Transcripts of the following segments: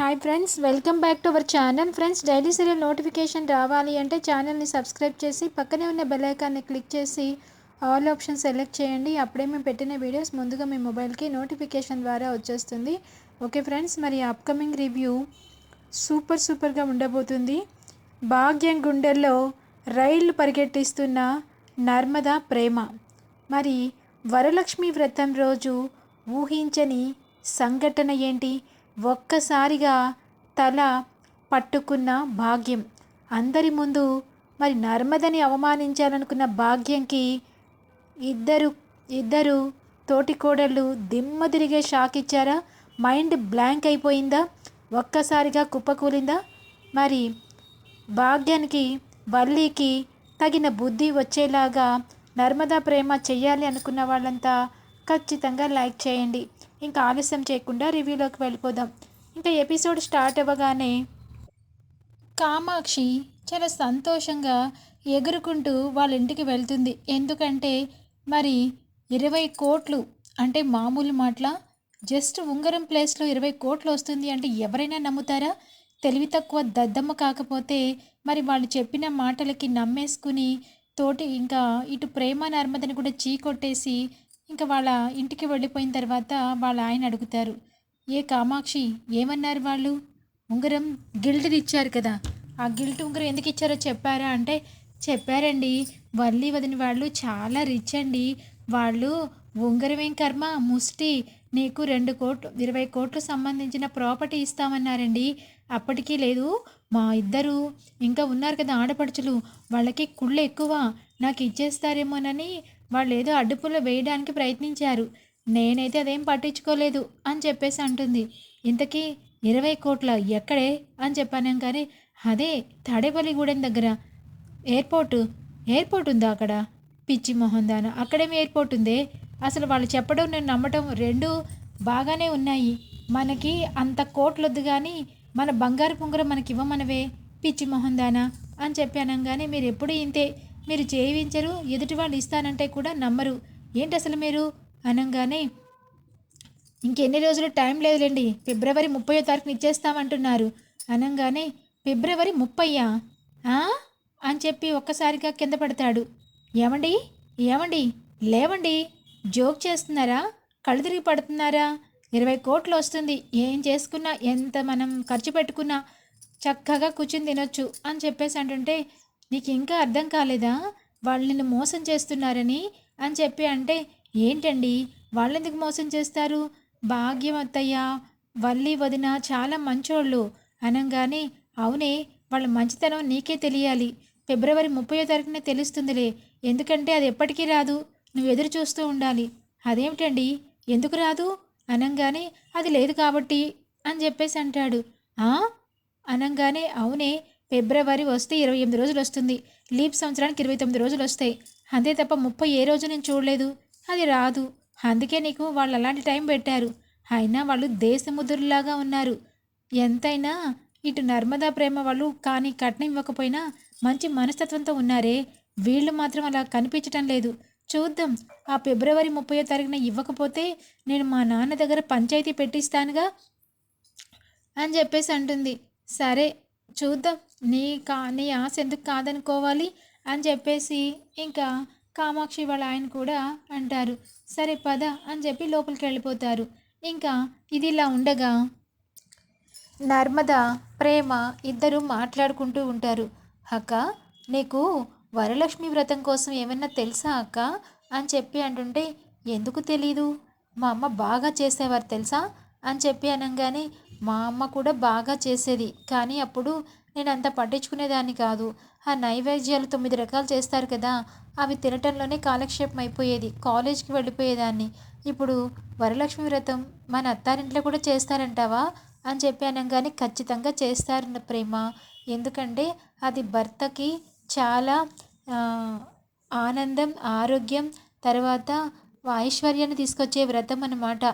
Hi friends welcome back to our channel friends daily serial notification రావాలి అంటే ఛానల్ని subscribe చేసి పక్కనే ఉన్న బెల్ ఐకాన్ని క్లిక్ చేసి ఆల్ ఆప్షన్ సెలెక్ట్ చేయండి. అప్పుడే మేము పెట్టిన వీడియోస్ ముందుగా మీ మొబైల్కి నోటిఫికేషన్ ద్వారా వచ్చేస్తుంది. ఓకే ఫ్రెండ్స్ మరి అప్కమింగ్ రివ్యూ సూపర్ సూపర్గా ఉండబోతుంది. భాగ్యం గుండెల్లో రైళ్ళు పరిగెట్టిస్తున్న నర్మదా ప్రేమ. మరి వరలక్ష్మి వ్రతం రోజు ఊహించని సంఘటన ఏంటి? ఒక్కసారిగా తల పట్టుకున్న భాగ్యం. అందరి ముందు మరి నర్మదని అవమానించాలనుకున్న భాగ్యంకి ఇద్దరు ఇద్దరు తోటికోడళ్ళు దిమ్మ తిరిగే షాక్ ఇచ్చారా? మైండ్ బ్లాంక్ అయిపోయిందా? ఒక్కసారిగా కుప్పకూలిందా? మరి భాగ్యానికి వల్లికి తగిన బుద్ధి వచ్చేలాగా నర్మదా ప్రేమ చెయ్యాలి అనుకున్న వాళ్ళంతా ఖచ్చితంగా లైక్ చేయండి. ఇంకా ఆలస్యం చేయకుండా రివ్యూలోకి వెళ్ళిపోదాం. ఇంకా ఎపిసోడ్ స్టార్ట్ అవ్వగానే కామాక్షి చాలా సంతోషంగా ఎగురుకుంటూ వాళ్ళ ఇంటికి వెళ్తుంది. ఎందుకంటే మరి ఇరవై కోట్లు అంటే మామూలు మాటల జస్ట్ ఉంగరం ప్లేస్లో ఇరవై కోట్లు వస్తుంది అంటే ఎవరైనా నమ్ముతారా? తెలివి తక్కువ దద్దమ్మ కాకపోతే మరి వాళ్ళు చెప్పిన మాటలకి నమ్మేసుకుని తోటి ఇంకా ఇటు ప్రేమ నర్మదని కూడా చీకొట్టేసి ఇంకా వాళ్ళ ఇంటికి వెళ్ళిపోయిన తర్వాత వాళ్ళ ఆయన అడుగుతారు ఏ కామాక్షి ఏమన్నారు వాళ్ళు? ఉంగరం గిల్ట్ది ఇచ్చారు కదా ఆ గిల్ట్ ఉంగరం ఎందుకు ఇచ్చారో చెప్పారా? అంటే చెప్పారండి వల్లి వదిన వాళ్ళు చాలా రిచ్ అండి. వాళ్ళు ఉంగరం కర్మ? ముష్టి. నీకు రెండు కోట్లు ఇరవై కోట్లు సంబంధించిన ప్రాపర్టీ ఇస్తామన్నారండి. అప్పటికీ లేదు మా ఇద్దరు ఇంకా ఉన్నారు కదా ఆడపడుచులు వాళ్ళకి కుళ్ళు ఎక్కువ. నాకు ఇచ్చేస్తారేమోనని వాళ్ళు ఏదో అడ్డుపుల్లో వేయడానికి ప్రయత్నించారు. నేనైతే అదేం పట్టించుకోలేదు అని చెప్పేసి అంటుంది. ఇంతకీ ఇరవై కోట్ల ఎక్కడే అని చెప్పాను కానీ అదే తాడేపల్లిగూడెం దగ్గర. ఎయిర్పోర్టు ఎయిర్పోర్ట్ ఉందా అక్కడ? పిచ్చి మొహం దాన. అక్కడేమి ఎయిర్పోర్ట్ ఉందే? అసలు వాళ్ళు చెప్పడం నేను నమ్మటం రెండు బాగానే ఉన్నాయి. మనకి అంత కోట్లొద్దు కానీ మన బంగారు పుంగరం మనకి ఇవ్వమనవే పిచ్చి మొహం దానా అని చెప్పాను కానీ మీరు ఎప్పుడు ఇంతే. మీరు చేయించరు ఎదుటి వాళ్ళు ఇస్తానంటే కూడా నమ్మరు. ఏంటి అసలు మీరు? అనగానే ఇంకెన్ని రోజులు టైం లేదులేండి ఫిబ్రవరి ముప్పయో తారీఖున ఇచ్చేస్తామంటున్నారు. అనగానే ఫిబ్రవరి ముప్పయ్యా అని చెప్పి ఒక్కసారిగా కింద పడతాడు. ఏమండి? ఏమండి? లేవండి. జోక్ చేస్తున్నారా? కళ్ళు తిరిగి పడుతున్నారా? ఇరవై కోట్లు వస్తుంది. ఏం చేసుకున్నా ఎంత మనం ఖర్చు పెట్టుకున్నా చక్కగా కూర్చుని తినొచ్చు అని చెప్పేసి అంటుంటే నీకు ఇంకా అర్థం కాలేదా? వాళ్ళు నిన్ను మోసం చేస్తున్నారని అని చెప్పి అంటే ఏంటండి? వాళ్ళు ఎందుకు మోసం చేస్తారు? భాగ్యం వల్లి వదిన చాలా మంచోళ్ళు. అనంగానే అవునే వాళ్ళ మంచితనం నీకే తెలియాలి. ఫిబ్రవరి ముప్పయో తారీఖున తెలుస్తుందిలే. ఎందుకంటే అది ఎప్పటికీ రాదు. నువ్వు ఎదురు చూస్తూ ఉండాలి. అదేమిటండి? ఎందుకు రాదు? అనంగానే అది లేదు కాబట్టి అని చెప్పేసి అంటాడు. "ఆ?" అనగానే అవునే ఫిబ్రవరి వస్తే ఇరవై ఎనిమిది రోజులు వస్తుంది. లీప్ సంవత్సరానికి ఇరవై తొమ్మిది రోజులు వస్తాయి. అంతే తప్ప ముప్పై ఏ రోజు నేను చూడలేదు. అది రాదు. అందుకే నీకు వాళ్ళు అలాంటి టైం పెట్టారు. అయినా వాళ్ళు దేశముద్రులాగా ఉన్నారు. ఎంతైనా ఇటు నర్మదా ప్రేమ వాళ్ళు కానీ కట్నం ఇవ్వకపోయినా మంచి మనస్తత్వంతో ఉన్నారే. వీళ్ళు మాత్రం అలా కనిపించటం లేదు. చూద్దాం. ఆ ఫిబ్రవరి ముప్పయో తారీఖున ఇవ్వకపోతే నేను మా నాన్న దగ్గర పంచాయతీ పెట్టిస్తానుగా? అని చెప్పేసి అంటుంది. సరే. చూద్దాం. నీ కా నీ ఆశ ఎందుకు కాదనుకోవాలి? అని చెప్పేసి ఇంకా కామాక్షి వాళ్ళ ఆయన కూడా అంటారు. సరే పద అని చెప్పి లోపలికి వెళ్ళిపోతారు. ఇంకా ఇది ఇలా ఉండగా నర్మద ప్రేమ ఇద్దరు మాట్లాడుకుంటూ ఉంటారు. అక్క నీకు వరలక్ష్మి వ్రతం కోసం ఏమన్నా తెలుసా అక్క? అని చెప్పి అంటుంటే ఎందుకు తెలీదు? మా అమ్మ బాగా చేసేవారు తెలుసా? అని చెప్పి అనగానే మా అమ్మ కూడా బాగా చేసేది. కానీ అప్పుడు నేను అంత పట్టించుకునేదాన్ని కాదు. ఆ నైవేద్యాలు తొమ్మిది రకాలు చేస్తారు కదా అవి తినటంలోనే కాలక్షేపం అయిపోయేది. కాలేజ్కి వెళ్ళిపోయేదాన్ని. ఇప్పుడు వరలక్ష్మి వ్రతం మన అత్తారింట్లో కూడా చేస్తారంటావా? అని చెప్పి అనగానే ఖచ్చితంగా చేస్తారు ప్రేమ. ఎందుకంటే అది భర్తకి చాలా ఆనందం ఆరోగ్యం తర్వాత ఐశ్వర్యాన్ని తీసుకొచ్చే వ్రతం అన్నమాట.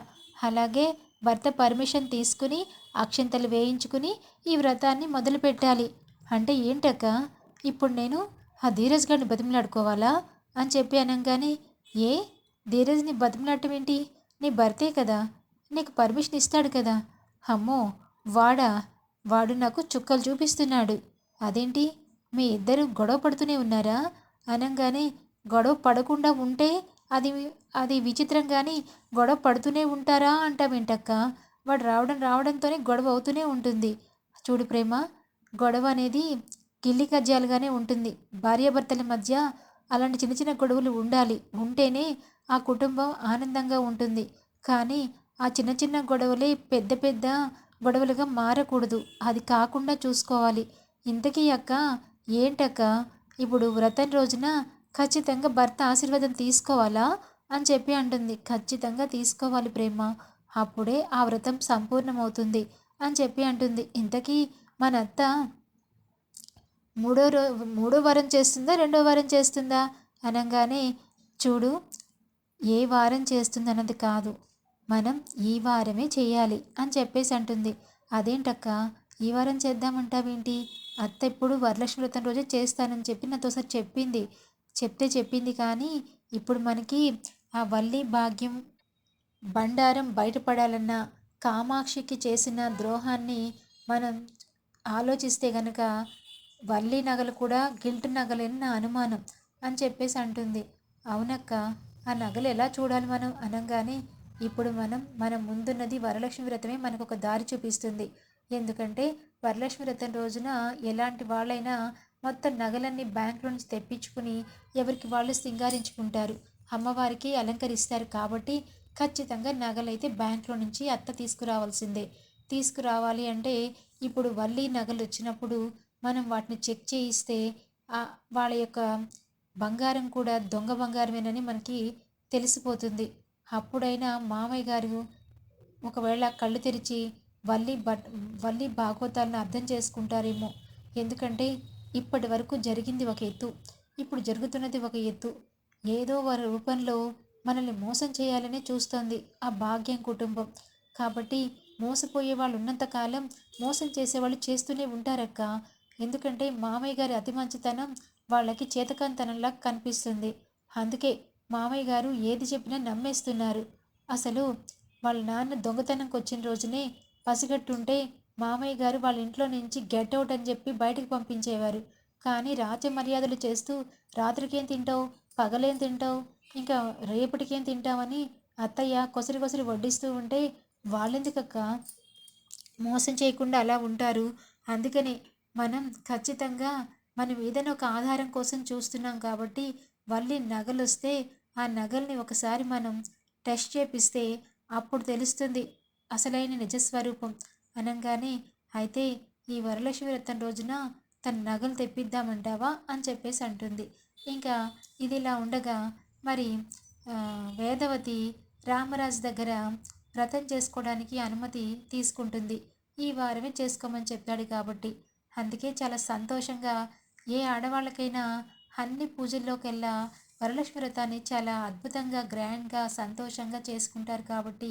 అలాగే భర్త పర్మిషన్ తీసుకుని అక్షంతలు వేయించుకుని ఈ వ్రతాన్ని మొదలు పెట్టాలి అంటే ఏంటక్క? ఇప్పుడు నేను ఆ ధీరజ్ గారిని బతిమలాడుకోవాలా? అని చెప్పి అనగానే ఏ? ధీరజ్ని బతిమలాడటం ఏంటి? నీ భర్తే కదా? నీకు పర్మిషన్ ఇస్తాడు కదా? అమ్మో వాడా? వాడు నాకు చుక్కలు చూపిస్తున్నాడు. అదేంటి? మీ ఇద్దరు గొడవ పడుతూనే ఉన్నారా? అనగానే గొడవ పడకుండా ఉంటే అది అది విచిత్రం కానీ గొడవ పడుతూనే ఉంటారా అంటావేంటక్క వాడు రావడం రావడంతోనే గొడవ అవుతూనే ఉంటుంది. చూడు ప్రేమ గొడవ అనేది గిల్లి కజ్జాలుగానే ఉంటుంది. భార్యాభర్తల మధ్య అలాంటి చిన్న చిన్న గొడవలు ఉండాలి. ఉంటేనే ఆ కుటుంబం ఆనందంగా ఉంటుంది. కానీ ఆ చిన్న చిన్న గొడవలే పెద్ద పెద్ద గొడవలుగా మారకూడదు. అది కాకుండా చూసుకోవాలి. ఇంతకీ అక్క ఏంటక్క? ఇప్పుడు వ్రతం రోజున ఖచ్చితంగా భర్త ఆశీర్వాదం తీసుకోవాలా? అని చెప్పి అంటుంది. ఖచ్చితంగా తీసుకోవాలి ప్రేమ. అప్పుడే ఆ వ్రతం సంపూర్ణమవుతుంది. అని చెప్పి అంటుంది. ఇంతకీ మన అత్త మూడో రో మూడో వారం చేస్తుందా రెండో వారం చేస్తుందా? అనగానే చూడు ఏ వారం చేస్తుంది అన్నది కాదు. మనం ఈ వారమే చేయాలి. అని చెప్పేసి అంటుంది. అదేంటక్క? ఈ వారం చేద్దామంటావేంటి? అత్త ఎప్పుడు వరలక్ష్మి వ్రతం రోజే చేస్తానని చెప్పి నాతో ఒకసారి చెప్పింది. చెప్తే చెప్పింది కానీ ఇప్పుడు మనకి ఆ వల్లి భాగ్యం బండారం బయటపడాలన్న కామాక్షికి చేసిన ద్రోహాన్ని మనం ఆలోచిస్తే గనక వల్లి నగలు కూడా గిల్ట్ నగలేని నా అనుమానం అని చెప్పేసి అంటుంది. అవునక్క ఆ నగలు ఎలా చూడాలి మనం అనగానే ఇప్పుడు మనం మన ముందున్నది వరలక్ష్మి వ్రతమే మనకు ఒక దారి చూపిస్తుంది. ఎందుకంటే వరలక్ష్మి వ్రతం రోజున ఎలాంటి వాళ్ళైనా మొత్తం నగలన్నీ బ్యాంకులో నుంచి తెప్పించుకుని ఎవరికి వాళ్ళు సింగారించుకుంటారు అమ్మవారికి అలంకరిస్తారు కాబట్టి ఖచ్చితంగా నగలైతే బ్యాంకులో నుంచి అత్త తీసుకురావాల్సిందే. తీసుకురావాలి అంటే ఇప్పుడు వల్లి నగలు వచ్చినప్పుడు మనం వాటిని చెక్ చేయిస్తే వాళ్ళ యొక్క బంగారం కూడా దొంగ బంగారమేనని మనకి తెలిసిపోతుంది. అప్పుడైనా మామయ్య గారు ఒకవేళ కళ్ళు తెరిచి వల్లి బట్ వల్లి భాగోతాలను అర్థం చేసుకుంటారేమో. ఎందుకంటే ఇప్పటి వరకు జరిగింది ఒక ఎత్తు. ఇప్పుడు జరుగుతున్నది ఒక ఎత్తు. ఏదో వారి రూపంలో మనల్ని మోసం చేయాలనే చూస్తోంది ఆ భాగ్యం కుటుంబం. కాబట్టి మోసపోయే వాళ్ళు ఉన్నంతకాలం మోసం చేసేవాళ్ళు చేస్తూనే ఉంటారక్క. ఎందుకంటే మామయ్య గారి అతి మంచితనం వాళ్ళకి చేతకంతనంలా కనిపిస్తుంది. అందుకే మామయ్య గారు ఏది చెప్పినా నమ్మేస్తున్నారు. అసలు వాళ్ళ నాన్న దొంగతనంకి వచ్చిన రోజునే పసిగట్టుంటే మామయ్య గారు వాళ్ళ ఇంట్లో నుంచి గెట్ అవుట్ అని చెప్పి బయటకు పంపించేవారు. కానీ రాజ్య మర్యాదలు చేస్తూ రాత్రికేం తింటావు? పగలేం తింటావు? ఇంకా రేపటికేం తింటామని అత్తయ్య కొసరి కొసరి వడ్డిస్తూ ఉంటే వాళ్ళెందుకక్క? మోసం చేయకుండా అలా ఉంటారు. అందుకని మనం ఖచ్చితంగా మనం ఏదైనా ఒక ఆధారం కోసం చూస్తున్నాం కాబట్టి వల్లి నగలు వస్తే ఆ నగల్ని ఒకసారి మనం టెస్ట్ చేపిస్తే అప్పుడు తెలుస్తుంది అసలైన నిజస్వరూపం. అనగానే అయితే ఈ వరలక్ష్మి వ్రతం రోజున తన నగలు తెప్పిద్దామంటావా? అని చెప్పేసి అంటుంది. ఇంకా ఇది ఇలా ఉండగా మరి వేదవతి రామరాజు దగ్గర వ్రతం చేసుకోవడానికి అనుమతి తీసుకుంటుంది. ఈ వారమే చేసుకోమని చెప్పాడు కాబట్టి. అందుకే చాలా సంతోషంగా ఏ ఆడవాళ్ళకైనా అన్ని పూజల్లోకెల్లా వరలక్ష్మి వ్రతాన్ని చాలా అద్భుతంగా గ్రాండ్గా సంతోషంగా చేసుకుంటారు కాబట్టి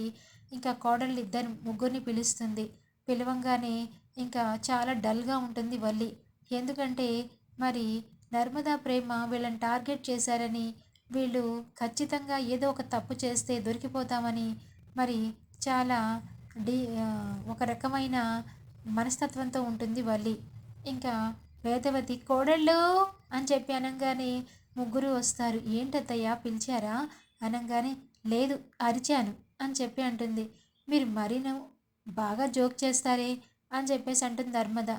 ఇంకా కోడళ్ళు ఇద్దరు ముగ్గురిని పిలుస్తుంది. పిలవంగానే ఇంకా చాలా డల్గా ఉంటుంది వల్లి. ఎందుకంటే మరి నర్మదా ప్రేమ వీళ్ళని టార్గెట్ చేశారని వీళ్ళు ఖచ్చితంగా ఏదో ఒక తప్పు చేస్తే దొరికిపోతామని మరి చాలా డి ఒక రకమైన మనస్తత్వంతో ఉంటుంది వల్లి. ఇంకా వేదవతి కోడళ్ళు! అని చెప్పి అనగానే ముగ్గురు వస్తారు. ఏంటత్తయ్యా పిలిచారా? అనగానే లేదు అరిచాను అని చెప్పి అంటుంది. మీరు మరీ బాగా జోక్ చేస్తారే అని చెప్పేసి అంటుంది ధర్మద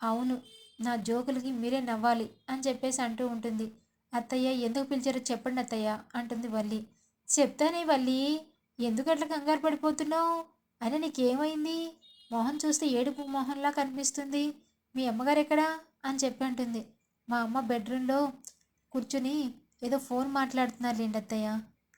అవును నా జోకులకి మీరే నవ్వాలి అని చెప్పేసి అంటూ ఉంటుంది. అత్తయ్య ఎందుకు పిలిచారో చెప్పండి అత్తయ్య అంటుంది వల్లి. చెప్తానే వల్లి ఎందుకు అట్లా కంగారు పడిపోతున్నావు? అని నీకేమైంది? మొహం చూస్తే ఏడుపు మొహంలా కనిపిస్తుంది. మీ అమ్మగారు ఎక్కడా? అని చెప్పి అంటుంది. మా అమ్మ బెడ్రూమ్లో కూర్చుని ఏదో ఫోన్ మాట్లాడుతున్నారు లేండి అత్తయ్య.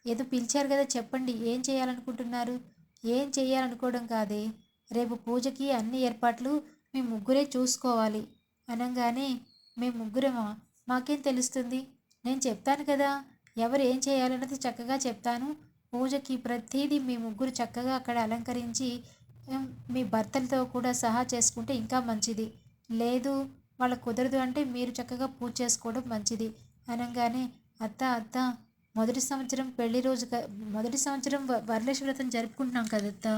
ఏదో పిలిచారు కదా చెప్పండి. ఏం చేయాలనుకుంటున్నారు? ఏం చేయాలనుకోవడం కాదే. రేపు పూజకి అన్ని ఏర్పాట్లు మీ ముగ్గురే చూసుకోవాలి. అనగానే మేము ముగ్గురమా? మాకేం తెలుస్తుంది? నేను చెప్తాను కదా. ఎవరు ఏం చేయాలన్నది చక్కగా చెప్తాను. పూజకి ప్రతిదీ మీ ముగ్గురు చక్కగా అక్కడ అలంకరించి మీ భర్తలతో కూడా సహా చేసుకుంటే ఇంకా మంచిది. లేదు వాళ్ళ కుదరదు అంటే మీరు చక్కగా పూజ చేసుకోవడం మంచిది. అనగానే అత్త అత్త మొదటి సంవత్సరం పెళ్ళి రోజు మొదటి సంవత్సరం వరలక్ష్మి వ్రతం జరుపుకుంటున్నాం కదా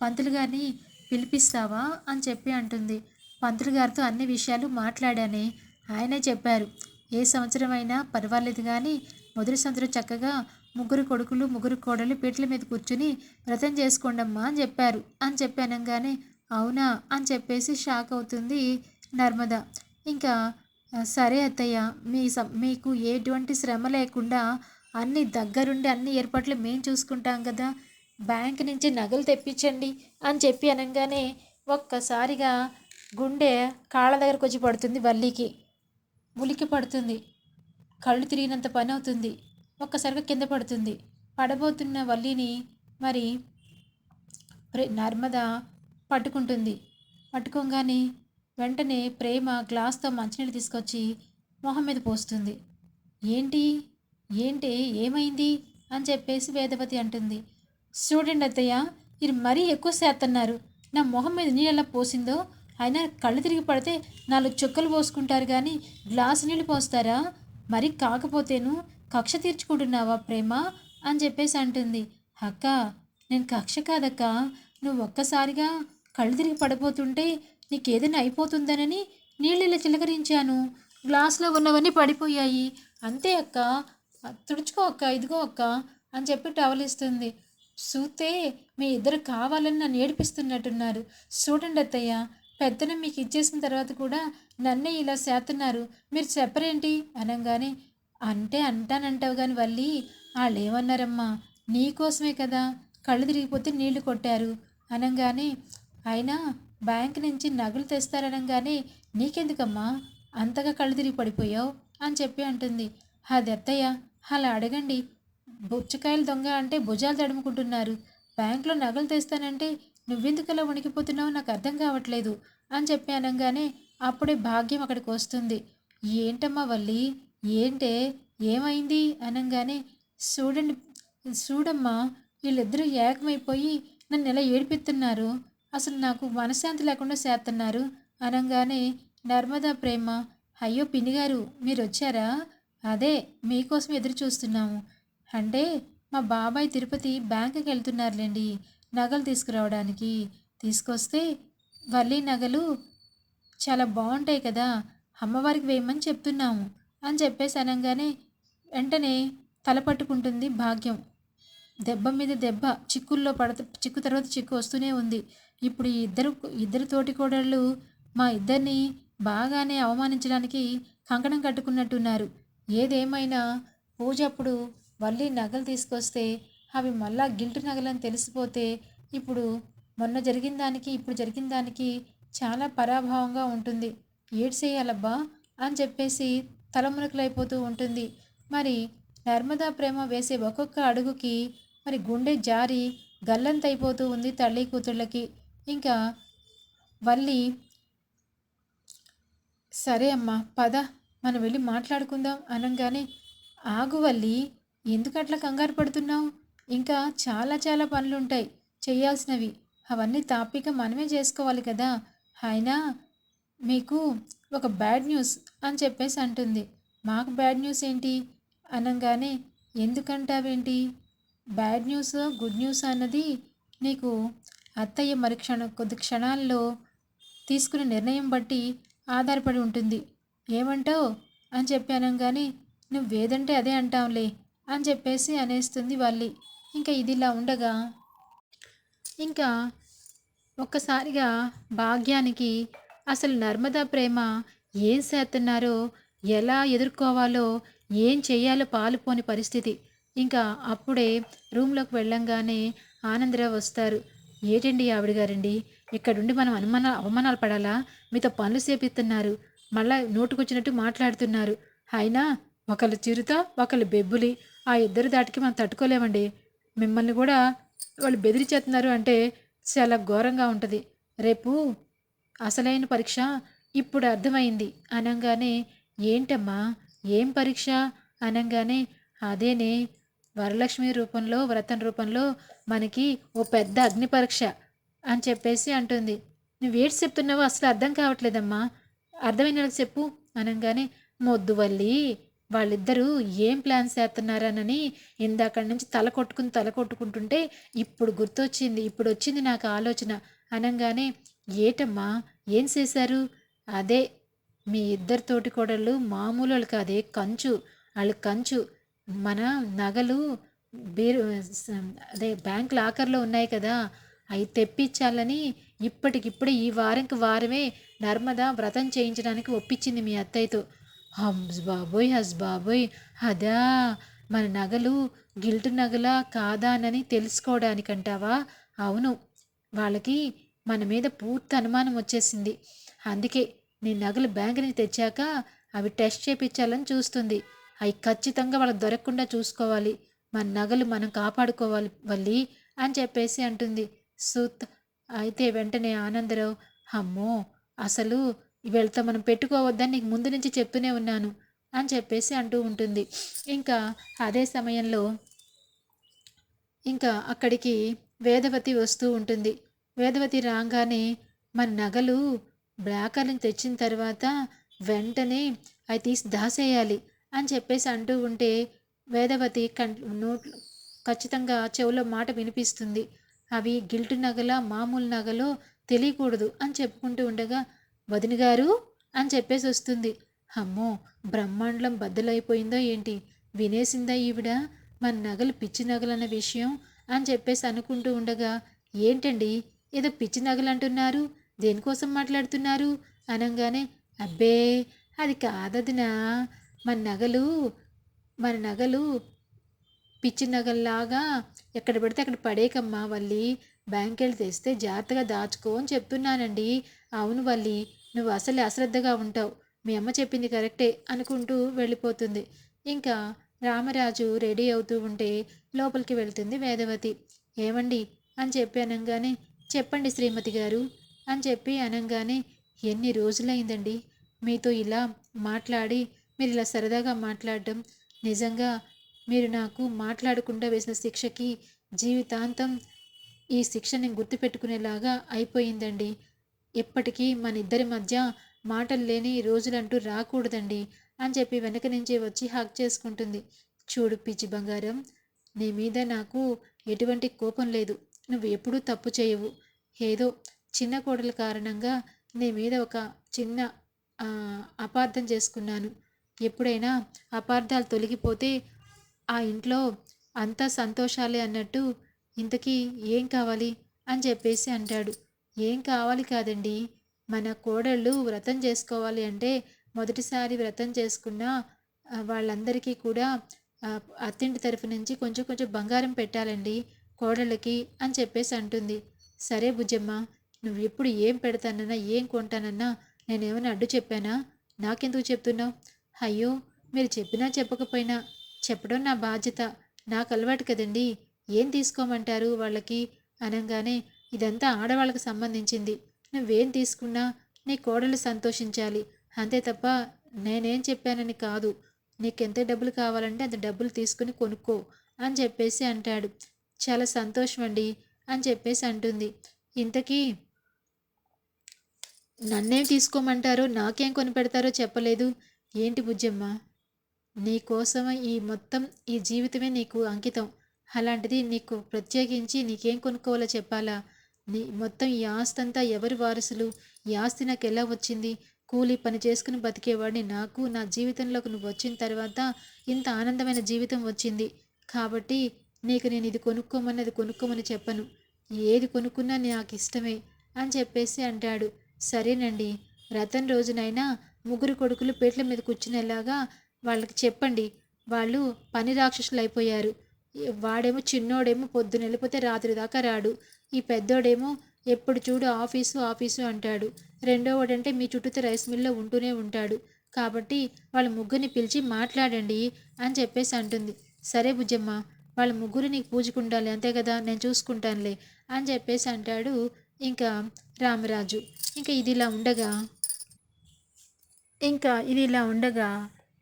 పంతులు గారిని పిలిపిస్తావా అని చెప్పి అంటుంది. పంతులు గారితో అన్ని విషయాలు మాట్లాడానే ఆయనే చెప్పారు. ఏ సంవత్సరం అయినా పర్వాలేదు కానీ మొదటి సంవత్సరం చక్కగా ముగ్గురు కొడుకులు ముగ్గురు కోడలు పీటల మీద కూర్చుని వ్రతం చేసుకోండమ్మా అని చెప్పారు. అని చెప్పి అనగానే అవునా అని చెప్పేసి షాక్ అవుతుంది నర్మద. ఇంకా సరే అత్తయ్య మీ స మీకు ఎటువంటి శ్రమ లేకుండా అన్ని దగ్గరుండి అన్ని ఏర్పాట్లు మేము చూసుకుంటాం కదా. బ్యాంక్ నుంచి నగలు తెప్పించండి అని చెప్పి అనగానే ఒక్కసారిగా గుండె కాళ్ళ దగ్గరకు వచ్చి పడుతుంది వల్లికి. ఉలికి పడుతుంది. కళ్ళు తిరిగినంత పని అవుతుంది. ఒక్కసారిగా కింద పడుతుంది. పడబోతున్న వల్లిని మరి నర్మద పట్టుకుంటుంది. పట్టుకోగానే వెంటనే ప్రేమ గ్లాస్తో మంచినీళ్ళు తీసుకొచ్చి మొహం మీద పోస్తుంది. ఏంటి? ఏంటి ఏమైంది? అని చెప్పేసి వేదవతి అంటుంది. చూడండి అత్తయ్య మీరు మరీ ఎక్కువ చేస్తున్నారు నా మొహం మీద నీళ్ళలా ఎలా పోసిందో? అయినా కళ్ళు తిరిగి పడితే నాలుగు చుక్కలు పోసుకుంటారు కానీ గ్లాసు నీళ్ళు పోస్తారా? మరి కాకపోతేను కక్ష తీర్చుకుంటున్నావా ప్రేమ? అని చెప్పేసి అంటుంది. అక్క నేను కక్ష కాదక్క. నువ్వు ఒక్కసారిగా కళ్ళు తిరిగి పడిపోతుంటే నీకేదైనా అయిపోతుందనని నీళ్ళు ఇలా చిలకరించాను. గ్లాసులో ఉన్నవన్నీ పడిపోయాయి. అంతే అక్క. తుడుచుకో అక్క ఇదిగో అక్క అని చెప్పి టవల్ ఇస్తుంది. చూస్తే మీ ఇద్దరు కావాలని నన్ను ఏడిపిస్తున్నట్టున్నారు. చూడండి అత్తయ్య పెద్దను మీకు ఇచ్చేసిన తర్వాత కూడా నన్నే ఇలా చేస్తున్నారు. మీరు చెప్పరేంటి? అనగానే అంటే అంటానంటావు కానీ వల్లి వాళ్ళు ఏమన్నారమ్మా నీకోసమే కదా కళ్ళు తిరిగిపోతే నీళ్ళు కొట్టారు. అనగానే అయినా బ్యాంక్ నుంచి నగలు తెస్తారనగానే నీకెందుకమ్మా? అంతగా కళ్ళు తిరిగి పడిపోయావు అని చెప్పి అంటుంది. అది అత్తయ్య అలా అడగండి. బుచ్చకాయలు దొంగ అంటే భుజాలు తడుముకుంటున్నారు. బ్యాంక్లో నగలు తెస్తానంటే నువ్వెందుకలా వణికిపోతున్నావు నాకు అర్థం కావట్లేదు అని చెప్పి అనగానే అప్పుడే భాగ్యం అక్కడికి వస్తుంది. ఏంటమ్మా వల్లి? ఏంటే? ఏమైంది? అనగానే చూడండి చూడమ్మా వీళ్ళిద్దరూ ఏకమైపోయి నన్ను ఎలా ఏడిపిస్తున్నారు? అసలు నాకు మనశ్శాంతి లేకుండా చేస్తున్నారు. అనగానే నర్మదా ప్రేమ అయ్యో పినిగారు మీరు వచ్చారా అదే మీకోసం ఎదురు చూస్తున్నాము అంటే మా బాబాయ్ తిరుపతి బ్యాంకుకి వెళ్తున్నారులేండి నగలు తీసుకురావడానికి. తీసుకొస్తే వల్లి నగలు చాలా బాగుంటాయి కదా అమ్మవారికి వేయమని చెప్తున్నాము అని చెప్పేసి అనగానే వెంటనే తల పట్టుకుంటుంది భాగ్యం. దెబ్బ మీద దెబ్బ చిక్కుల్లో పడత చిక్కు తర్వాత చిక్కు వస్తూనే ఉంది. ఇప్పుడు ఈ ఇద్దరు ఇద్దరు తోటి కోడళ్ళు మా ఇద్దరిని బాగానే అవమానించడానికి కంకణం కట్టుకున్నట్టున్నారు. ఏదేమైనా పూజ అప్పుడు వల్లి నగలు తీసుకొస్తే అవి మళ్ళా గిల్టు నగలని తెలిసిపోతే ఇప్పుడు మొన్న జరిగిన దానికి ఇప్పుడు జరిగిన దానికి చాలా పరాభావంగా ఉంటుంది. ఏడ్చేయాలబ్బా అని చెప్పేసి తలమునకలైపోతూ ఉంటుంది. మరి నర్మదా ప్రేమ వేసే ఒక్కొక్క అడుగుకి మరి గుండె జారి గల్లంతైపోతూ ఉంది తల్లి కూతుళ్ళకి. ఇంకా వల్లి సరే అమ్మా పద. మనం వెళ్ళి మాట్లాడుకుందాం అనగానే ఆగువల్లి ఎందుకట్లా కంగారు పడుతున్నావు? ఇంకా చాలా చాలా పనులుంటాయి చేయాల్సినవి అవన్నీ తాపిక మనమే చేసుకోవాలి కదా. అయినా మీకు ఒక బ్యాడ్ న్యూస్ అని చెప్పేసి అంటుంది. మాకు బ్యాడ్ న్యూస్ ఏంటి? అనగానే ఎందుకంటావేంటి? బ్యాడ్ న్యూస్ గుడ్ న్యూస్ అన్నది నీకు అత్తయ్య మరి క్షణ కొద్ది క్షణాల్లో తీసుకునే నిర్ణయం బట్టి ఆధారపడి ఉంటుంది. ఏమంటావు? అని చెప్పాను కానీ నువ్వు నువ్వేదంటే అదే అంటావులే అని చెప్పేసి అనేస్తుంది వల్లి. ఇంకా ఇదిలా ఉండగా ఇంకా ఒక్కసారిగా భాగ్యానికి అసలు నర్మదా ప్రేమ ఏం చేస్తున్నారో ఎలా ఎదుర్కోవాలో ఏం చేయాలో పాలుపోని పరిస్థితి. ఇంకా అప్పుడే రూమ్లోకి వెళ్ళంగానే ఆనందరావు వస్తారు. ఏటండి ఆవిడ గారండి ఇక్కడుండి మనం అనుమాన అవమానాలు పడాలా? మీతో పనులు చేపిస్తున్నారు. మళ్ళా నోటుకొచ్చినట్టు మాట్లాడుతున్నారు. అయినా ఒకళ్ళు చిరుత ఒకళ్ళు బెబ్బులి ఆ ఇద్దరు దాటికి మనం తట్టుకోలేమండి. మిమ్మల్ని కూడా వాళ్ళు బెదిరిచేస్తున్నారు అంటే చాలా ఘోరంగా ఉంటుంది. రేపు అసలైన పరీక్ష ఇప్పుడు అర్థమైంది అనగానే ఏంటమ్మా? ఏం పరీక్ష? అనగానే అదేనే వరలక్ష్మి రూపంలో వ్రతం రూపంలో మనకి ఓ పెద్ద అగ్ని పరీక్ష అని చెప్పేసి అంటుంది. నువ్వేటి చెప్తున్నావో అసలు అర్థం కావట్లేదమ్మా. అర్థమైన చెప్పు అనగానే మొద్దు వల్లి వాళ్ళిద్దరూ ఏం ప్లాన్స్ చేస్తున్నారనని ఇందాక నుంచి తల కొట్టుకుని తల కొట్టుకుంటుంటే ఇప్పుడు గుర్తొచ్చింది ఇప్పుడు వచ్చింది నాకు ఆలోచన. అనగానే ఏటమ్మా ఏం చేశారు? అదే మీ ఇద్దరు తోటి కోడళ్ళు మామూలు వాళ్ళకి అదే కంచు వాళ్ళు కంచు మన నగలు బీరు అదే బ్యాంక్ లాకర్లో ఉన్నాయి కదా అవి తెప్పించాలని ఇప్పటికిప్పుడే ఈ వారంకి వారమే నర్మద వ్రతం చేయించడానికి ఒప్పించింది మీ అత్తయ్యతో. హంస్ బాబోయ్ హస్ బాబోయ్. అదా మన నగలు గిల్టు నగలా కాదానని తెలుసుకోవడానికంటావా అవును వాళ్ళకి మన మీద పూర్తి అనుమానం వచ్చేసింది. అందుకే నీ నగలు బ్యాంకుని నుంచి తెచ్చాక అవి టెస్ట్ చేపించాలని చూస్తుంది. అవి ఖచ్చితంగా వాళ్ళకి దొరకకుండా చూసుకోవాలి. మన నగలు మనం కాపాడుకోవాలి వల్లి అని చెప్పేసి అంటుంది. సూత్. అయితే వెంటనే ఆనందరావు అమ్మో! అసలు వెళ్తా మనం పెట్టుకోవద్దని నీకు ముందు నుంచి చెప్తూనే ఉన్నాను అని చెప్పేసి అంటూ ఉంటుంది. ఇంకా అదే సమయంలో ఇంకా అక్కడికి వేదవతి వస్తూ ఉంటుంది. వేదవతి రాగానే మన నగలు బ్లాకర్ని తెచ్చిన తర్వాత వెంటనే అవి తీసి దాసేయాలి అని చెప్పేసి అంటూ ఉంటే వేదవతి కం నోట్ ఖచ్చితంగా చెవులో మాట వినిపిస్తుంది. అవి గిల్టు నగల మామూలు నగలో తెలియకూడదు అని చెప్పుకుంటూ ఉండగా వదిన గారు అని చెప్పేసి వస్తుంది. అమ్మో బ్రహ్మాండం బద్దలైపోయిందో ఏంటి? వినేసిందా ఈవిడ? మన నగలు పిచ్చి నగలన్న విషయం అని చెప్పేసి అనుకుంటూ ఉండగా ఏంటండి? ఏదో పిచ్చి నగలు అంటున్నారు దేనికోసం మాట్లాడుతున్నారు? అనగానే అబ్బే అది కాదదినా మన నగలు మన నగలు పిచ్చి నగల్లాగా ఎక్కడ పెడితే అక్కడ పడేకమ్మా వల్లి బ్యాంక్ వెళ్ళి తెస్తే జాగ్రత్తగా దాచుకో అని చెప్తున్నానండి. అవును వల్లి నువ్వు అసలు అశ్రద్ధగా ఉంటావు. మీ అమ్మ చెప్పింది కరెక్టే అనుకుంటూ వెళ్ళిపోతుంది. ఇంకా రామరాజు రెడీ అవుతూ ఉంటే లోపలికి వెళ్తుంది వేదవతి. ఏమండి? అని చెప్పి అనగానే చెప్పండి శ్రీమతి గారు. అని చెప్పి అనగానే ఎన్ని రోజులైందండి? మీతో ఇలా మాట్లాడి మీరు ఇలా సరదాగా మాట్లాడడం నిజంగా మీరు నాకు మాట్లాడకుండా వేసిన శిక్షకి జీవితాంతం ఈ శిక్షని గుర్తుపెట్టుకునేలాగా అయిపోయిందండి. ఎప్పటికీ మన ఇద్దరి మధ్య మాటలు లేని రోజులంటూ రాకూడదండి అని చెప్పి వెనక నుంచి వచ్చి హక్ చేసుకుంటుంది. చూడు పిచ్చి బంగారం నీ మీద నాకు ఎటువంటి కోపం లేదు. నువ్వు ఎప్పుడూ తప్పు చేయవు. ఏదో చిన్న కోడల కారణంగా నీ మీద ఒక చిన్న అపార్థం చేసుకున్నాను. ఎప్పుడైనా అపార్థాలు తొలగిపోతే ఆ ఇంట్లో అంతా సంతోషాలే అన్నట్టు ఇంతకీ ఏం కావాలి? అని చెప్పేసి అంటాడు. ఏం కావాలి కాదండి? మన కోడళ్ళు వ్రతం చేసుకోవాలి అంటే మొదటిసారి వ్రతం చేసుకున్న వాళ్ళందరికీ కూడా అత్తింటి తరఫు నుంచి కొంచెం కొంచెం బంగారం పెట్టాలండి కోడళ్ళకి అని చెప్పేసి అంటుంది. సరే బుజ్జమ్మ నువ్వు ఎప్పుడు ఏం పెడతానన్నా ఏం కొంటానన్నా నేనేమైనా అడ్డు చెప్పానా? నాకెందుకు చెప్తున్నావు? అయ్యో మీరు చెప్పినా చెప్పకపోయినా చెప్పడం నా బాధ్యత. నాకు అలవాటు కదండి. ఏం తీసుకోమంటారు వాళ్ళకి? అనగానే ఇదంతా ఆడవాళ్ళకి సంబంధించింది. నువ్వేం తీసుకున్నా నీ కోడలు సంతోషించాలి. అంతే తప్ప నేనేం చెప్పానని కాదు. నీకు ఎంత డబ్బులు కావాలంటే అంత డబ్బులు తీసుకుని కొనుక్కో అని చెప్పేసి అంటాడు. చాలా సంతోషం అండి అని చెప్పేసి అంటుంది. ఇంతకీ నన్నేం తీసుకోమంటారో నాకేం కొని పెడతారో చెప్పలేదు. ఏంటి బుజ్జమ్మ? నీకోసం ఈ మొత్తం ఈ జీవితమే నీకు అంకితం. అలాంటిది నీకు ప్రత్యేకించి నీకేం కొనుక్కోవాలో చెప్పాలా? నీ మొత్తం ఈ ఆస్తి అంతా ఎవరి వారసులు? ఈ ఆస్తి నాకు ఎలా వచ్చింది? కూలి పని చేసుకుని బతికేవాడిని నాకు నా జీవితంలోకి నువ్వు వచ్చిన తర్వాత ఇంత ఆనందమైన జీవితం వచ్చింది. కాబట్టి నీకు నేను ఇది కొనుక్కోమని అది కొనుక్కోమని చెప్పను. ఏది కొనుక్కున్నా నాకు ఇష్టమే అని చెప్పేసి అంటాడు. సరేనండి. రతన్ రోజునైనా ముగ్గురు కొడుకులు పేట్ల మీద కూర్చునేలాగా వాళ్ళకి చెప్పండి. వాళ్ళు పని రాక్షసులు అయిపోయారు వాడేమో చిన్నోడేమో పొద్దున వెళ్ళిపోతే రాత్రి దాకా రాడు. ఈ పెద్దోడేమో ఎప్పుడు చూడు ఆఫీసు ఆఫీసు అంటాడు. రెండోవాడంటే మీ చుట్టూతో రైస్ మిల్లో ఉంటూనే ఉంటాడు. కాబట్టి వాళ్ళ ముగ్గురిని పిలిచి మాట్లాడండి అని చెప్పేసి అంటుంది. సరే బుజ్జమ్మ వాళ్ళ ముగ్గురు నీకు పూజకుండాలి అంతే కదా? నేను చూసుకుంటానులే అని చెప్పేసి అంటాడు ఇంకా రామరాజు. ఇంకా ఇది ఇలా ఉండగా ఇంకా ఇది ఇలా ఉండగా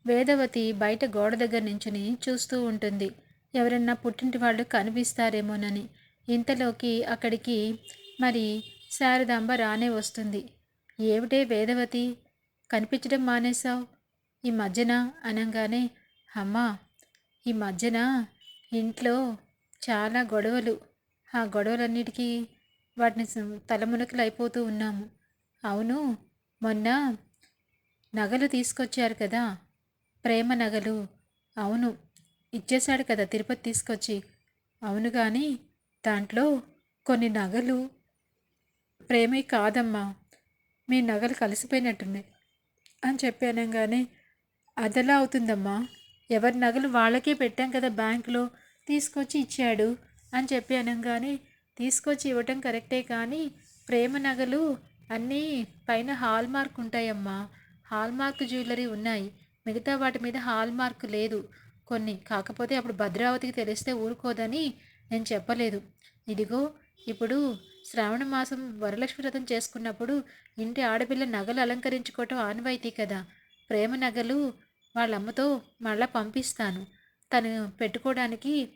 వేదవతి బయట గోడ దగ్గర నించుని చూస్తూ ఉంటుంది. ఎవరన్నా పుట్టింటి వాళ్ళు కనిపిస్తారేమోనని. ఇంతలోకి అక్కడికి మరి శారదాంబ రానే వస్తుంది. ఏమిటే వేదవతి? కనిపించడం మానేశావు? ఈ మధ్యన? అనగానే. అమ్మా ఈ మధ్యన? ఇంట్లో చాలా గొడవలు. ఆ గొడవలన్నిటికీ వాటిని తలమునకలు అయిపోతూ ఉన్నాము. అవును మొన్న నగలు తీసుకొచ్చారు కదా. ప్రేమ నగలు. అవును ఇచ్చేశాడు కదా తిరుపతి తీసుకొచ్చి. అవును కానీ దాంట్లో కొన్ని నగలు. ప్రేమే కాదమ్మా మీ నగలు కలిసిపోయినట్టున్నాయి అని చెప్పానంగానే అదెలా అవుతుందమ్మా? ఎవరి నగలు వాళ్ళకే పెట్టాం కదా బ్యాంకులో తీసుకొచ్చి ఇచ్చాడు అని చెప్పి అనగానే తీసుకొచ్చి ఇవ్వటం కరెక్టే కానీ ప్రేమ నగలు అన్నీ పైన హాల్ మార్క్ ఉంటాయమ్మా. హాల్ మార్క్ జ్యువెలరీ ఉన్నాయి. మిగతా వాటి మీద హాల్ మార్క్ లేదు. కొన్ని కాకపోతే అప్పుడు భద్రావతికి తెలిస్తే ఊరుకోదని నేను చెప్పలేదు. ఇదిగో ఇప్పుడు శ్రావణ మాసం వరలక్ష్మి వ్రతం చేసుకున్నప్పుడు ఇంటి ఆడపిల్ల నగలు అలంకరించుకోవటం ఆనవాయితీ కదా. ప్రేమ నగలు వాళ్ళ అమ్మతో మళ్ళా పంపిస్తాను. తను పెట్టుకోవడానికి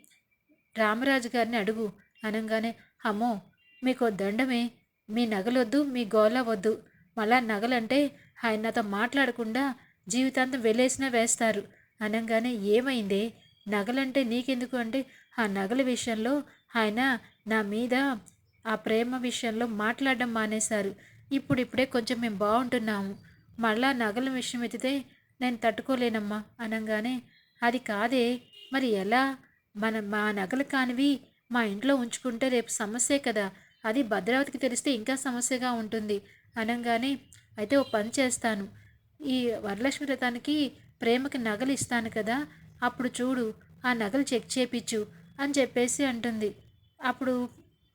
రామరాజు గారిని అడుగు. అనగానే అమ్మో మీకు దండమే. మీ నగలొద్దు మీ గోల వద్దు. మళ్ళా నగలంటే ఆయన నాతో మాట్లాడకుండా జీవితాంతం వెళ్ళేసినా వేస్తారు. అనగానే ఏమైంది? నగలంటే నీకెందుకు అంటే ఆ నగల విషయంలో ఆయన నా మీద ఆ ప్రేమ విషయంలో మాట్లాడడం మానేశారు. ఇప్పుడిప్పుడే కొంచెం మేము బాగుంటున్నాము మళ్ళా నగల విషయం ఎత్తితే నేను తట్టుకోలేనమ్మా అనగానే. అది కాదే మరి ఎలా? మన మా నగలు కానివి మా ఇంట్లో ఉంచుకుంటే రేపు సమస్యే కదా. అది భద్రావతికి తెలిస్తే ఇంకా సమస్యగా ఉంటుంది అనగానే. అయితే ఓ పని చేస్తాను. ఈ వరలక్ష్మి వ్రతానికి ప్రేమకి నగలు ఇస్తాను కదా అప్పుడు చూడు ఆ నగలు చెక్ చేపించు అని చెప్పేసి అంటుంది. అప్పుడు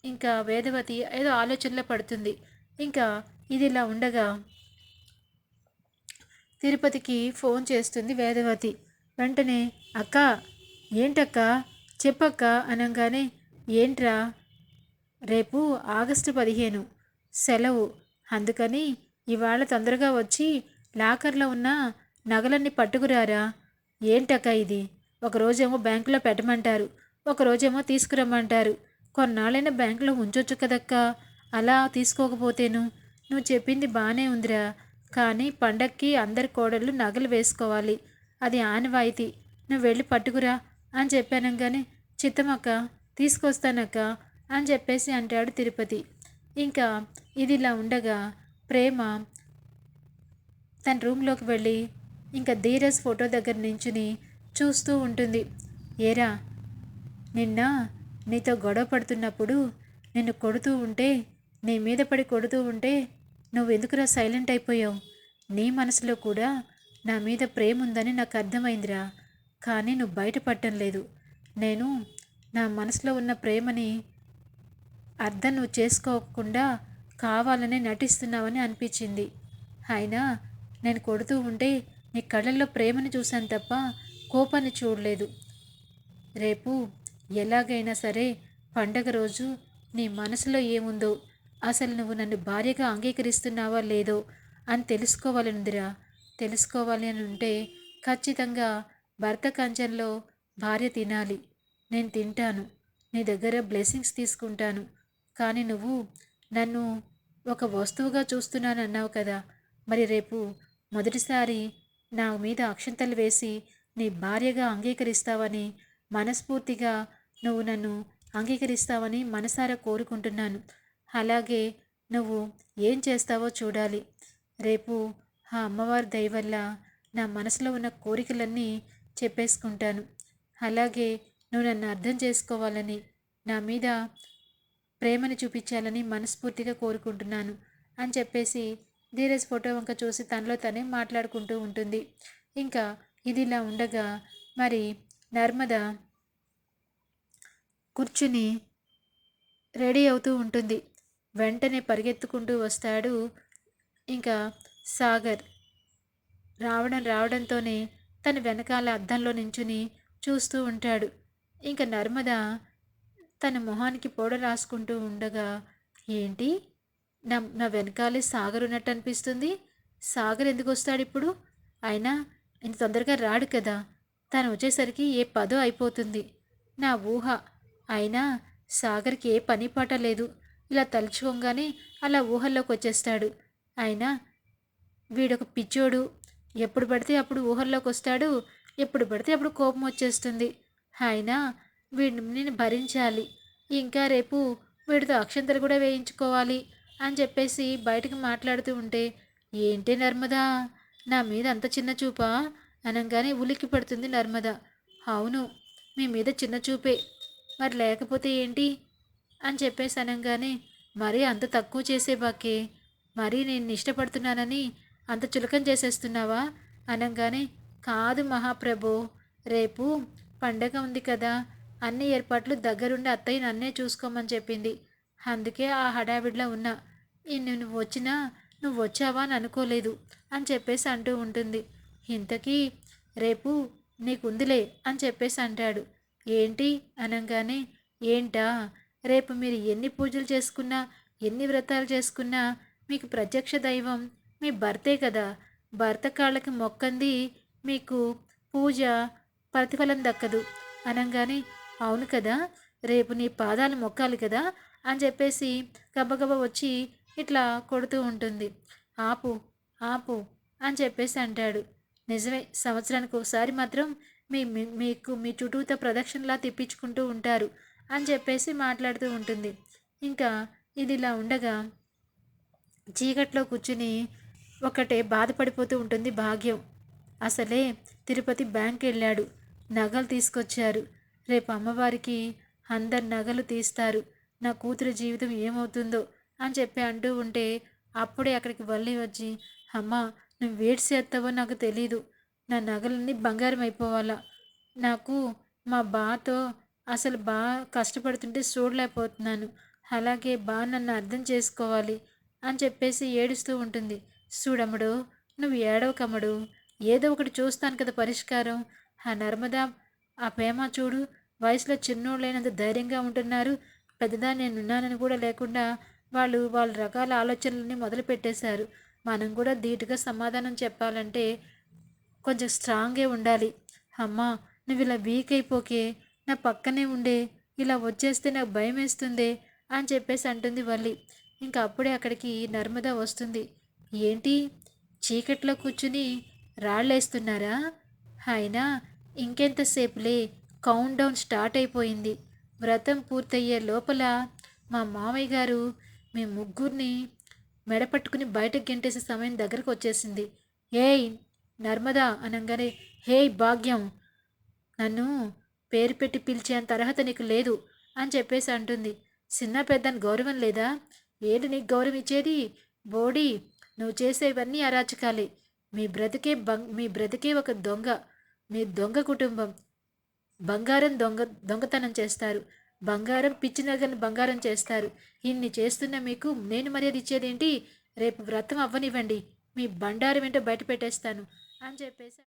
ఇంకా వేదవతి ఏదో ఆలోచనలో పడుతుంది. ఇంకా ఇది ఇలా ఉండగా తిరుపతికి ఫోన్ చేస్తుంది వేదవతి. వెంటనే అక్క ఏంటక్క? చెప్పక్క? అనగానే ఏంట్రా? రేపు ఆగస్టు పదిహేను. సెలవు. అందుకని ఇవాళ తొందరగా వచ్చి లాకర్లో ఉన్న నగలన్నీ పట్టుకురారా? ఏంటక్క ఇది? ఒకరోజేమో బ్యాంకులో పెట్టమంటారు ఒకరోజేమో తీసుకురమ్మంటారు. కొన్నాళ్ళైనా బ్యాంకులో ఉంచొచ్చు కదక్కా? అలా తీసుకోకపోతేను? నువ్వు చెప్పింది బాగానే ఉందిరా. కానీ పండక్కి అందరి కోడళ్ళు నగలు వేసుకోవాలి. అది ఆనవాయితీ. నువ్వు వెళ్ళి పట్టుకురా అని చెప్పానంగానే చిత్తమక్క తీసుకొస్తానక్క అని చెప్పేసి అంటాడు తిరుపతి. ఇంకా ఇది ఇలా ఉండగా ప్రేమ తన రూమ్లోకి వెళ్ళి ఇంకా ధీరజ్ ఫోటో దగ్గర నించుని చూస్తూ ఉంటుంది. ఏరా నిన్న నీతో గొడవ పడుతున్నప్పుడు నిన్ను కొడుతూ ఉంటే నీ మీద పడి కొడుతూ ఉంటే నువ్వు ఎందుకురా సైలెంట్ అయిపోయావు? నీ మనసులో కూడా నా మీద ప్రేమ ఉందని నాకు అర్థమైందిరా. కానీ నువ్వు బయటపడటం లేదు. నేను నా మనసులో ఉన్న ప్రేమని అర్థం నువ్వు చేసుకోకుండా కావాలని నటిస్తున్నావని అనిపించింది. అయినా నేను కొడుతూ ఉంటే నీ కళ్ళల్లో ప్రేమని చూశాను తప్ప కోపాన్ని చూడలేదు. రేపు ఎలాగైనా సరే పండగ రోజు నీ మనసులో ఏముందో అసలు నువ్వు నన్ను భార్యగా అంగీకరిస్తున్నావా లేదో అని తెలుసుకోవాలనుందిరా. తెలుసుకోవాలి అని ఉంటే ఖచ్చితంగా భర్త కంచంలో భార్య తినాలి. నేను తింటాను. నీ దగ్గర బ్లెస్సింగ్స్ తీసుకుంటాను. కానీ నువ్వు నన్ను ఒక వస్తువుగా చూస్తున్నాను అన్నావు కదా. మరి రేపు మొదటిసారి నా మీద అక్షంతలు వేసి నీ భార్యగా అంగీకరిస్తావని మనస్ఫూర్తిగా నువ్వు నన్ను అంగీకరిస్తావని మనసారా కోరుకుంటున్నాను. అలాగే నువ్వు ఏం చేస్తావో చూడాలి. రేపు ఆ అమ్మవారి దయ వల్ల నా మనసులో ఉన్న కోరికలన్నీ చెప్పేసుకుంటాను. అలాగే నువ్వు నన్ను అర్థం చేసుకోవాలని నా మీద ప్రేమని చూపించాలని మనస్ఫూర్తిగా కోరుకుంటున్నాను అని చెప్పేసి ధీరజ్ ఫోటో వంక చూసి తనలో తనే మాట్లాడుకుంటూ ఉంటుంది. ఇంకా ఇది ఇలా ఉండగా మరి నర్మద కూర్చుని రెడీ అవుతూ ఉంటుంది. వెంటనే పరిగెత్తుకుంటూ వస్తాడు. ఇంకా సాగర్ రావడం రావడంతోనే తన వెనకాల అద్దంలో నించుని చూస్తూ ఉంటాడు. ఇంకా నర్మద తన మొహానికి పొడ రాసుకుంటూ ఉండగా ఏంటి? నా నా వెనకాలే సాగర్ ఉన్నట్టు అనిపిస్తుంది సాగర్ ఎందుకు వస్తాడు ఇప్పుడు అయినా ఇంత తొందరగా రాడు కదా. తను వచ్చేసరికి ఏ పదో అయిపోతుంది. నా ఊహ. అయినా సాగర్కి ఏ పని పాట లేదు. ఇలా తలుచుకోగానే అలా ఊహల్లోకి వచ్చేస్తాడు. అయినా వీడొక పిచ్చోడు. ఎప్పుడు పడితే అప్పుడు ఊహల్లోకి వస్తాడు. ఎప్పుడు పడితే అప్పుడు కోపం వచ్చేస్తుంది. అయినా వీడిని నేను భరించాలి. ఇంకా రేపు వీడితో అక్షంతలు కూడా వేయించుకోవాలి. అని చెప్పేసి బయటకు మాట్లాడుతూ ఉంటే ఏంటి నర్మదా? నా మీద అంత చిన్న చూపా? అనగానే ఉలిక్కి పడుతుంది నర్మద. అవును మీ మీద చిన్న చూపే. మరి లేకపోతే ఏంటి? అని చెప్పేసి అనగానే మరీ అంత తక్కువ చేసే బాకే మరీ నేను ఇష్టపడుతున్నానని అంత చులకం చేసేస్తున్నావా? అనగానే కాదు మహాప్రభు రేపు పండగ ఉంది కదా అన్ని ఏర్పాట్లు దగ్గరుండి అత్తయ్య నన్నే చూసుకోమని చెప్పింది. అందుకే ఆ హడావిడిలో ఉన్నా నువ్వు వచ్చినా నువ్వు వచ్చావా అని అనుకోలేదు అని చెప్పేసి అంటూ ఉంటుంది. ఇంతకీ రేపు నీకుందిలే అని చెప్పేసి అంటాడు. ఏంటి? అనగానే ఏంటా? రేపు మీరు ఎన్ని పూజలు చేసుకున్నా ఎన్ని వ్రతాలు చేసుకున్నా మీకు ప్రత్యక్ష దైవం మీ భర్తే కదా. భర్త కాళ్ళకి మొక్కంది మీకు పూజ ప్రతిఫలం దక్కదు అనగానే అవును కదా రేపు నీ పాదాలు మొక్కాలి కదా అని చెప్పేసి గబగబ వచ్చి ఇట్లా కొడుతూ ఉంటుంది. ఆపు ఆపు అని చెప్పేసి అంటాడు. నిజమే సంవత్సరానికి ఒకసారి మాత్రం మీ మీకు మీ చుట్టూతో ప్రదక్షిణలా తిప్పించుకుంటూ ఉంటారు అని చెప్పేసి మాట్లాడుతూ ఉంటుంది. ఇంకా ఇది ఇలా ఉండగా చీకట్లో కూర్చుని ఒకటే బాధపడిపోతూ ఉంటుంది భాగ్యం. అసలే తిరుపతి బ్యాంక్ వెళ్ళాడు. నగలు తీసుకొచ్చారు. రేపు అమ్మవారికి అందరు నగలు తీస్తారు. నా కూతురు జీవితం ఏమవుతుందో అని చెప్పి అంటూ ఉంటే అప్పుడే అక్కడికి వల్లి వచ్చి అమ్మ నువ్వు వేడి చేస్తావో నాకు తెలీదు. నా నగలన్నీ బంగారం అయిపోవాలా? నాకు మా బాతో అసలు బాగా కష్టపడుతుంటే చూడలేకపోతున్నాను. అలాగే బా నన్ను అర్థం చేసుకోవాలి అని చెప్పేసి ఏడుస్తూ ఉంటుంది. చూడమ్ముడు నువ్వు ఏడవకమ్మడు. ఏదో ఒకటి చూస్తాను కదా పరిష్కారం. ఆ నర్మదా ఆ ప్రేమ చూడు. వయసులో చిన్నోళ్ళైనంత ధైర్యంగా ఉంటున్నారు. పెద్దదా నేనున్నానని కూడా లేకుండా వాళ్ళు వాళ్ళ రకాల ఆలోచనలని మొదలు పెట్టేశారు. మనం కూడా ధీటుగా సమాధానం చెప్పాలంటే కొంచెం స్ట్రాంగే ఉండాలి. అమ్మా నువ్వు ఇలా వీక్ అయిపోకే నా పక్కనే ఉండే ఇలా వచ్చేస్తే నాకు భయం వేస్తుంది అని చెప్పేసి అంటుంది వల్లి. ఇంకా అప్పుడే అక్కడికి నర్మద వస్తుంది. ఏంటి? చీకట్లో కూర్చుని రాళ్ళేస్తున్నారా అయినా ఇంకెంతసేపులే కౌంట్ డౌన్ స్టార్ట్ అయిపోయింది. వ్రతం పూర్తయ్యే లోపల మా మామయ్య గారు మీ ముగ్గురిని మెడపట్టుకుని బయటకు గెంటేసే సమయం దగ్గరకు వచ్చేసింది. ఏయ్ నర్మదా అనగానే హేయ్ భాగ్యం నన్ను పేరు పెట్టి పిలిచేంత అర్హత నీకు లేదు అని చెప్పేసి అంటుంది. చిన్న పెద్దని గౌరవం లేదా? ఏంటి నీకు గౌరవం ఇచ్చేది? బోడీ నువ్వు చేసేవన్నీ అరాచకాలే. మీ బ్రతికే బంగ్ మీ బ్రతికే ఒక దొంగ మీ దొంగ కుటుంబం. బంగారం దొంగ దొంగతనం చేస్తారు. బంగారం పిచ్చి నగలను బంగారం చేస్తారు. ఇన్ని చేస్తున్న మీకు నేను మర్యాద ఇచ్చేదేంటి? రేపు వ్రతం అవ్వనివ్వండి. మీ బండారం ఏంటో బయట పెట్టేస్తాను. అని చెప్పేసి